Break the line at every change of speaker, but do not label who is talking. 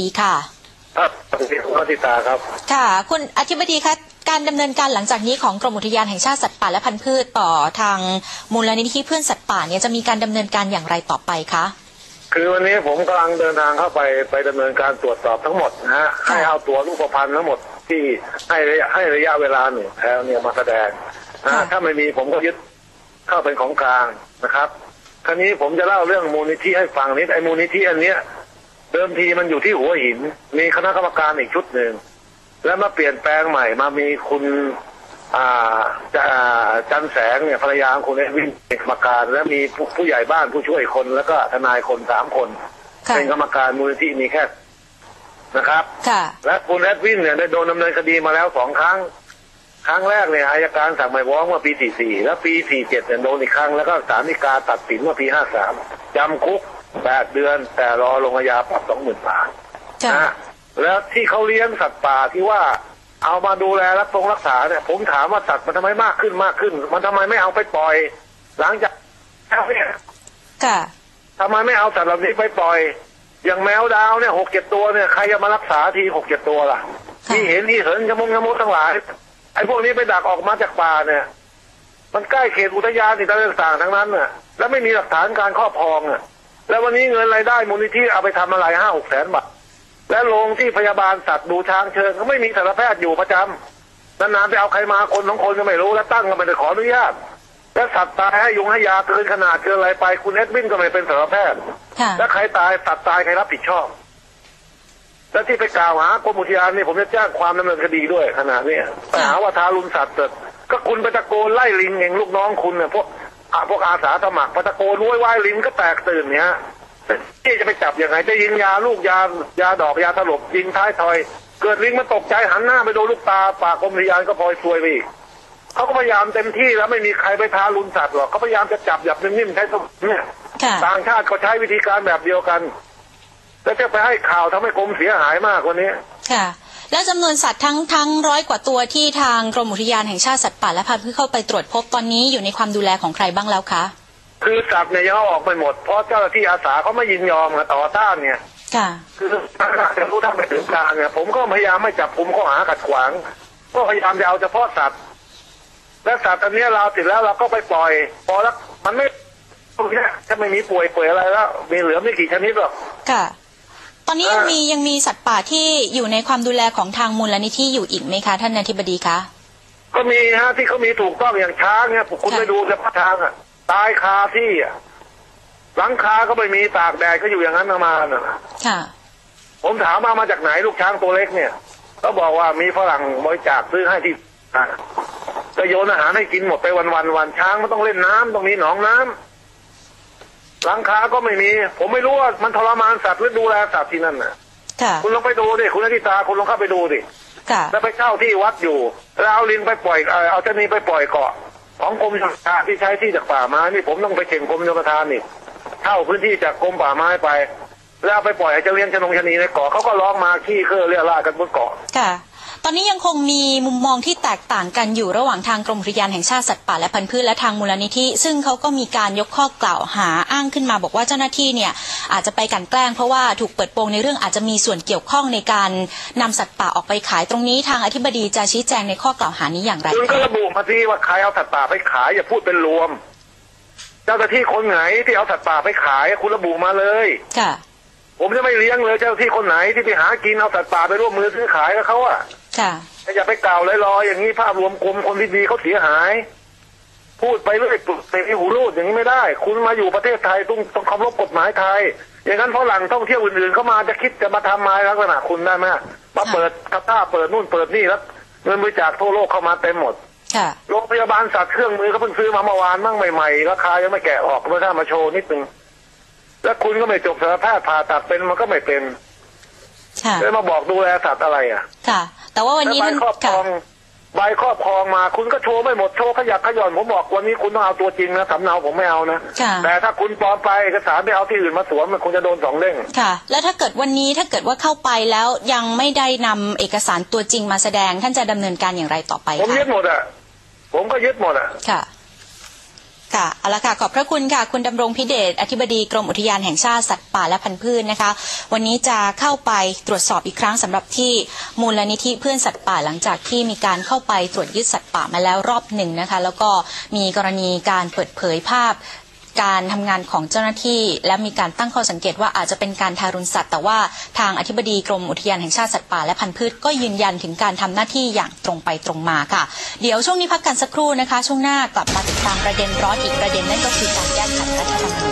ดีค่ะ
ครับสวัสดีคุณวัติตาครับ
ค่ะ คุณอธิบดีคะการดำเนินการหลังจากนี้ของกรมอุทยานแห่งชาติสัตว์ป่าและพันธุ์พืชต่อทางมูลนิธิเพื่อนสัตว์ป่าเนี่ยจะมีการดำเนินการอย่างไรต่อไปคะ
คือวันนี้ผมกำลังเดินทางเข้าไปไปดำเนินการตรวจสอบทั้งหมดนะฮะให้เอาตัวรูปพรรณทั้งหมดที่ให้ระยะให้ระยะเวลาหนึ่งแล้วเนี่ยมาแสดงนะฮะ
ค่ะ
ถ้าไม่มีผมก็ยึดเข้าเป็นของกลางนะครับคราวนี้ผมจะเล่าเรื่องมูลนิธิให้ฟังนิดไอ้มูลนิธิอันเนี้ย เดิมทีมันอยู่ที่หัวหิน มีคณะกรรมการอีกชุดหนึ่ง แล้วมาเปลี่ยนแปลงใหม่มามีคุณอ่าจะอ่าจันแสงเนี่ยภรรยาของคุณเอวินเป็นกรรมการ และมีผู้ผู้ใหญ่บ้านผู้ช่วยคน แล้วก็ทนายคนสามคน
ค่ะ
เป็นกรรมการมูลนิธิมีแค่นะครับ
ค่ะ
และคุณแอดวินเนี่ยได้โดนดำเนินคดีมาแล้วสองครั้ง ครั้งแรกเนี่ยอายการสั่งไม่ฟ้องเมื่อปี 44 แล้วปี 47เนี่ยโดนอีกครั้งแล้วก็ศาลฎีกาตัดสินเมื่อปี 53จำคุก 8เดือนแต่รอลงอาญาปรับ20,000บาท
ค่ะ
นะแล้วที่เขาเลี้ยงสัตว์ป่าที่ว่าเอามาดูแลรักษารักษาเนี่ยผมถามว่าสัตว์มันทำไมมากขึ้นมากขึ้น มันทำไมไม่เอาไปปล่อย หลังจากแล้วเนี่ย
ค่ะ
ทำไมไม่เอาสัตว์เหล่านี้ไปปล่อย อย่างแมวดาวเนี่ยหกเจ็ดตัวเนี่ยใครจะมารักษาทีหกเจ็ดตัวล่ะ
ค่ะ
ที่เห็นที่เหินชะมงชะมุดทั้งหลายไอ้พวกนี้ไปดักออกมาจากป่าเนี่ย มันใกล้เขตอุทยานอะไรต่างๆทั้งนั้นน่ะ แล้วไม่มีหลักฐานการครอบครองอะ แล้ววันนี้เงินรายได้มูลนิธิเอาไปทำอะไรห้าหกแสนบาทและโรงที่พยาบาลสัตว์ดูช้างเชิงก็ไม่มีสัตวแพทย์อยู่ประจำนานๆไปเอาใครมาคนสองคนก็ไม่รู้แล้วตั้งก็ไม่ได้ขออนุญาตแล้วสัตว์ตายให้ยุงให้ยาเกินขนาดเกินอะไรไปคุณเอ็ดวินก็ไม่เป็นสัตวแพทย์
ค่ะ
แล้วใครตายสัตว์ตายใครรับผิดชอบ แล้วที่ไปกล่าวหากรมอุทยานนี่ผมจะแจ้งความดำเนินคดีด้วยขนาดนี้ยไปหาว่าทารุณสัตว์เกิดก็คุณไปตะโกนไล่ลิงเองลูกน้องคุณเนี่ยพวกอะ พวกอาสาสมัครไปตะโกนว้ยวายลิงก็แตกตื่นเนี่ยที่จะไปจับยังไงจะยิงยาลูกยายาดอกยาถลบยิงท้ายทอย เกิดลิงมันตกใจหันหน้าไปโดนลูกตาปากกรมอุทยานก็พลอยซวยไปอีกเขาก็พยายามเต็มที่แล้วไม่มีใครไปทารุณสัตว์หรอกเขาพยายามจะจับแบบนิ่มๆใช้สมองเนี่ย
ค่ะ
ต่างชาติก็ใช้วิธีการแบบเดียวกัน แล้วจะไปให้ข่าวทำให้กรมเสียหายมากกว่านี้
ค่ะ แล้วจำนวนสัตว์ทั้งทั้งร้อยกว่าตัวที่ทางกรมอุทยานแห่งชาติสัตว์ป่าและพันธุ์พืชเข้าไปตรวจพบตอนนี้อยู่ในความดูแลของใครบ้างแล้วคะ
คือสัตว์เนี่ยยังเอาออกไปหมด เพราะเจ้าหน้าที่อาสาเขาไม่ยินยอมอะต่อต้านเนี่ย
ค่ะ
คือจะรู้ทำไปถึงกลางเนี่ยผมก็พยายามไม่จับคุมข้อหาขัดขวาง ก็พยายามจะเอาเฉพาะสัตว์และสัตว์อันเนี้ยเราติดแล้วเราก็ไปปล่อย พอแล้วมันไม่พวกเนี้ยถ้าไม่มีป่วยเปื่อยอะไรแล้ว มีเหลือไม่กี่ชนิดหรอก
ค่ะต อนนี้ยัง
เอ่อ
มียังมีสัตว์ป่าที่อยู่ในความดูแลของทางมูลนิธิอยู่อีกไหมคะท่านอธิบดีคะ
ก็มีฮะที่เขามีถูกต้องอย่างช้างเนี่ยคุณ
ค่ะ
ไปดูเฉพาะช้างอะตายคาที่อะหลังคาก็ไม่มีตากแดดก็อยู่อย่างนั้นมาน่ะ
ค่ะ
ผมถามมามาจากไหนลูกช้างตัวเล็กเนี่ยเขาบอกว่ามีฝรั่งบริจาคซื้อให้ที่อะก็โยนอาหารให้กินหมดไปวันวันๆวันช้างมันต้องเล่นน้ำต้องมีหนองน้ำ หลังคาก็ไม่มี ผมไม่รู้ว่ามันทรมานสัตว์หรือดูแลสัตว์ที่นั่นน่ะ
ค่ะ
คุณลองไปดูดิคุณอธิตาคุณลองเข้าไปดูดิ
ค่ะ
แล้วไปเช่าที่วัดอยู่ แล้วเอาลิงไปปล่อยเอ่อเอาเจ้านี้ไปปล่อยเกาะ ของกรมชลประทานที่ใช้ที่จากป่าไม้นี่ผมต้องไปเข่งกรมชลประทานนี่เช่าพื้นที่จากกรมป่าไม้ไป แล้วเอาไปปล่อยให้เจะเลี้ยงชนงชะนีในเกาะเขาก็ร้องมาขี้เครื่อเรี่ยราดกันบนเกาะ
ค่ะ ตอนนี้ยังคงมีมุมมองที่แตกต่างกันอยู่ระหว่างทางกรมอุทยานแห่งชาติสัตว์ป่าและพันธุ์พืชและทางมูลนิธิ ซึ่งเขาก็มีการยกข้อกล่าวหาอ้างขึ้นมาบอกว่าเจ้าหน้าที่เนี่ยอาจจะไปกลันแกล้งเพราะว่าถูกเปิดโปงในเรื่องอาจจะมีส่วนเกี่ยวข้องในการนำสัตว์ป่าออกไปขายตรงนี้ทางอธิบดีจะชี้แจงในข้อกล่าวหานี้อย่างไร
คุณก็
คะ
ระบุมาที่ว่าใครเอาสัตว์ป่าไปขายอย่าพูดเป็นรวม เจ้าหน้าที่คนไหนที่เอาสัตว์ป่าไปขายคุณระบุมาเลย
ค่ะ
ผมจะไม่เลี้ยงเลยเจ้าหน้าที่คนไหนที่ไปหากินเอาสัตว์ป่าไปร่วมมือซื้อขายกับเขาอะ
ค่ะ
อย่าไปกล่าวลอยๆอย่างนี้ภาพรวมกรมคนดีๆเขาเสียหาย พูดไปเรื่อยปลุกเตะหูรูดอย่างนี้ไม่ได้ คุณมาอยู่ประเทศไทยต้องต้องเคารพกฎหมายไทย อย่างนั้นฝรั่งท่องเที่ยวอื่นๆเข้ามาจะคิดจะมาทำมาลักษณะคุณได้ไหมมาเปิดกระต้าเปิดนู่นเปิดนี่แล้วเงินบริจาคทั่วโลกเข้ามาเต็มหมด
ค่ะ
โรงพยาบาลสัตว์เครื่องมือเขาเพิ่งซื้อมาเมื่อวานมั่งใหม่ๆราคายังไม่แกะออกเมื่อถ้ามาโชว์นิดนึงแล้วคุณก็ไม่จบสารแพทย์ผ่าตัดเป็นมันก็ไม่เป็น
ค่ะ
แล้วมาบอกดูแลสัตว์อะไรอะ
ค่ะ แต่ว่าวัน
แล้ว
นี้
ใบ
ท่าน
ครอบคร
ค่ะ
องใบครอบครองมาคุณก็โชว์ไม่หมดโชว์ขยักขย่อนผมบอกวันนี้คุณต้องเอาตัวจริงนะสำเนาผมไม่เอานะ
ค่ะ
แต่ถ้าคุณปลอมไปเอกสารไปเอาที่อื่นมาสวมมันคงจะโดนสองเด้ง
ค่ะ แล้วถ้าเกิดวันนี้ถ้าเกิดว่าเข้าไปแล้วยังไม่ได้นำเอกสารตัวจริงมาแสดง ท่านจะดำเนินการอย่างไรต่อไป
ผม
คะ
ยึดหมดอะผมก็ยึดหมดอะ
ค่ะ ค่ะเอาละค่ะขอบพระคุณค่ะ คุณดำรงพิเดชอธิบดีกรมอุทยานแห่งชาติสัตว์ป่าและพันธุ์พืชนะคะ วันนี้จะเข้าไปตรวจสอบอีกครั้งสำหรับที่มูลนิธิเพื่อนสัตว์ป่าหลังจากที่มีการเข้าไปตรวจยึดสัตว์ป่ามาแล้วรอบหนึ่งนะคะ แล้วก็มีกรณีการเปิดเผยภาพ การทำงานของเจ้าหน้าที่ และมีการตั้งข้อสังเกตว่าอาจจะเป็นการทารุณสัตว์ แต่ว่าทางอธิบดีกรมอุทยานแห่งชาติสัตว์ป่าและพันธุ์พืชก็ยืนยันถึงการทำหน้าที่อย่างตรงไปตรงมาค่ะ เดี๋ยวช่วงนี้พักกันสักครู่นะคะ ช่วงหน้ากลับมาติดตามประเด็นร้อนอีกประเด็นนั่นก็คือการแก้ไขรัฐธรรมนูญ